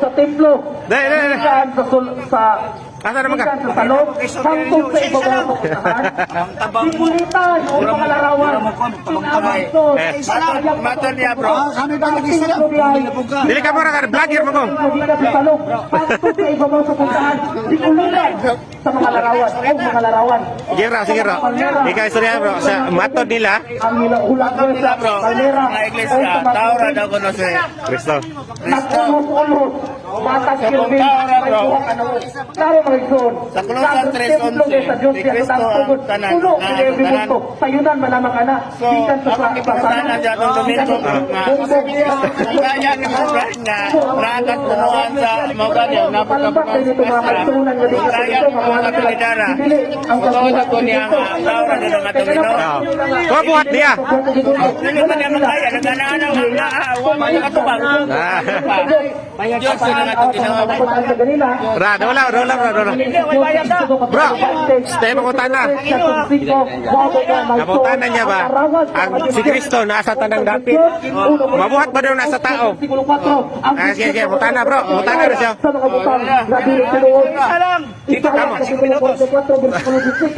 sa templo. Dahil, dahil, sa sa Asa naman ka? Sa salon, hangtong sa ibabaw ng pustahan. Sikulitan o mga larawan. Pinabastos. Eh. Mata niya, bro. Kami ba nag-isip? Dili ka mura ka, vlogger mo ko. Sa salon, hangtong sa ibabaw sa pustahan. Sikulitan sa mga larawan o mga larawan. Sige raw, sige raw. Ikaw istorya bro, sa matod nila, Ang ilang ulang sa kalera Mga iglesia, taura daw ko na siya. Kristo. Nagulot-ulot. Batang kilbin. May buhok ano. Klaro mga igsoon. Sa Colossians 3:11, Sa Diyos ni kaya Kristo ang ang tugod. Na- tanan. mundo. Sayunan manamang ana. So, Gikan sa ako sa kipasanan dyan ang domingo nga. Kaya ni mo friend nga, nakat punuan sa mga ganyan, napagkapungan sa. Kaya ni mga kalidara. Kutuon ako niya taura na ng. Ah. Ko buhat niya. Dili man niya makaya, ang mga katubang. Ah. Diyos ang ginawa. Ra, wala, wala, wala, wala. Bro, stay mo kutan na. Kamutan na niya ba? Ang si Kristo nasa tanang dapit. Mabuhat ba daw nasa tao? Ah, sige, sige, mutan na bro. Mutan na siya. Tinuod. Dito ka mo. Isa ka sa 4,